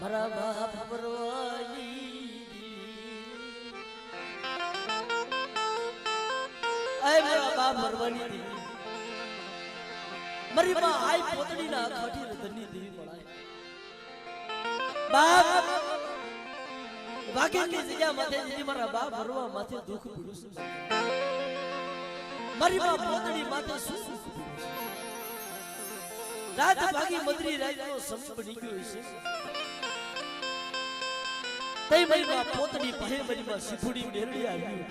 મારા બાપ ભરવાની દેવી મારી માં આય પોતડી ના ખાટી રતનની દેવી મળાય બાપ વાગેની જગ્યા માથે જેથી મારા બાપ ભરવા માથે દુઃખ પીડું છે મારી માં રાત ભાગી મદરી રાતનો સંપ નીકળ્યો છે તઈ મારી પોતની પહે મારી માં શીફુડી મેરડી આવી રહી.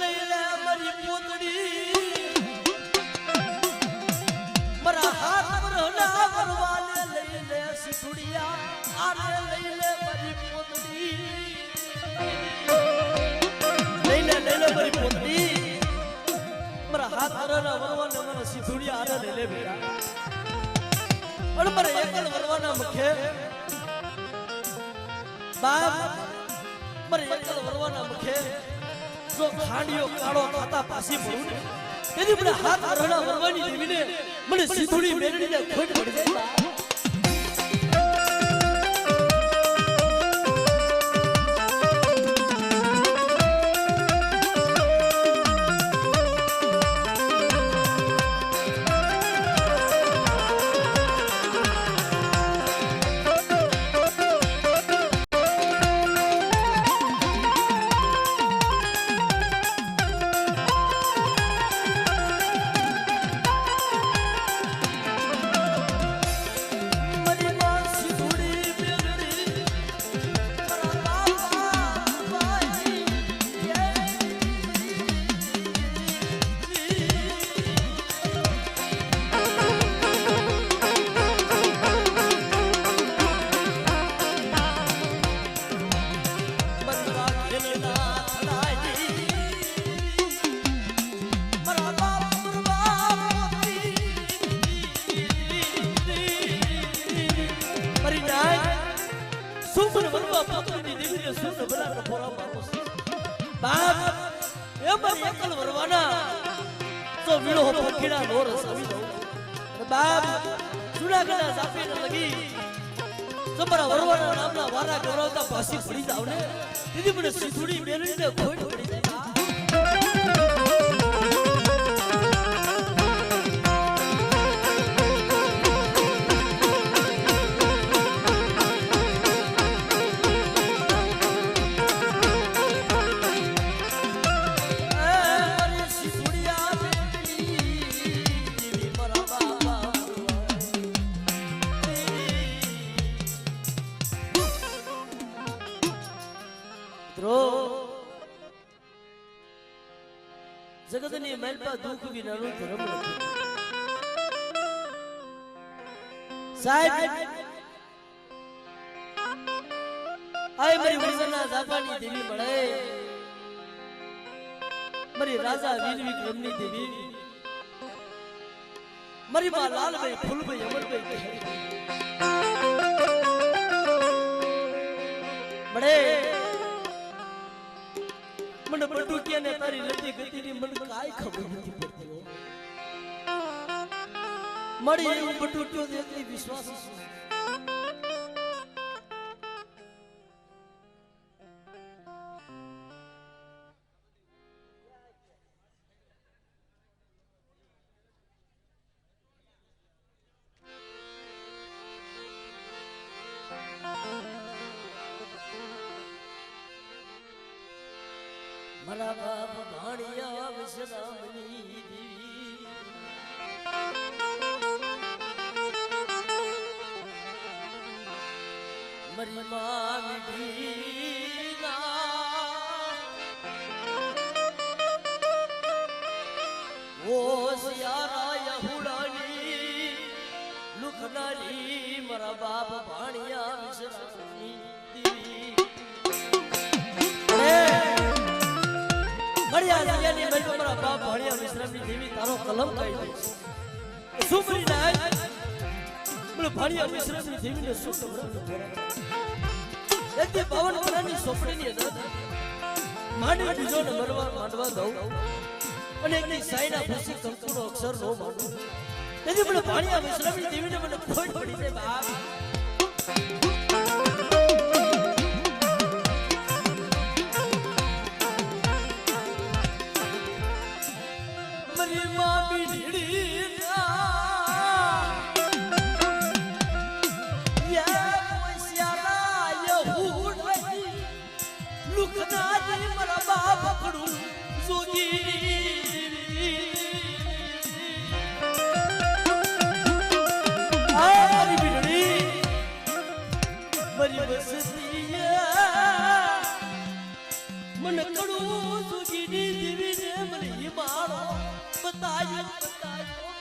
લઈ લે મારી પોતડી, મારા હાથ પર હલા વરવાલે લઈ લે શીફુડિયા આને લઈ મારી પોતડી. લઈ લે મારી પોતડી. મારા હાથ હરાના વરવાને મારા શીફુડિયા આને લઈ લે પણ મારે એકલ વરવાના મુખે. બાપ મારે એકલ વરવાના મુખે જો ખાંડિયો કાળો ખાતા પાસી પડું ને તેથી હાથ હરણા વરવાની દેવીને મને સીધુડી મેરડીને ખોટ પડી. તો વીણો નો રસ આવી દઉં. બાપ જુનાગઢના જાપીને લગી તમારા વરવાના નામના વારા ગૌરવતા પાસી પડી જાવ ને દીદી મને સીધુડી મેળવીને ખોટ પડી જગતની મહેલપા દુઃખ વિનાનું ધર્મ સાહેબ આય મારી વૈષ્ણવના જાપાની દેવી મળે. મારી રાજા વીર વિક્રમની દેવી મારી માં લાલભાઈ ફૂલભાઈ અમરભાઈ મળે. મને બંદૂકિયા ને તારી રતી ગતિ ની મને કાઈ ખબર નથી પડતી મળી એવું બંદૂકિયો તો એટલી વિશ્વાસ છે. મારા બાપ ભાણિયા વિશ્રામની દેવી. મરી માં ઓ સિયારા યહુડાની લુખનારી મારા બાપ ભાણિયા મળ્યા જગ્યાની મારા બાપ ભણ્યા વિશ્રામની દેવી તારો કલમ કહી દે સુમરી નાય બોલે, ભણ્યા વિશ્રામની દેવીને શું ખબર એકથી બાવન કલાની સોપડીની અંદર માંડવી બીજો ને મરવા માંડવા દઉં. અને એની સાઈના ફસી કંકુનો અક્ષર નો માંડું. તેથી મને ભાણિયા વિશ્રામની દેવીને મને ખોટ લુકનારી મારા બાપડું જોજી મારી બિડડી મારી બતાયો બતાયો.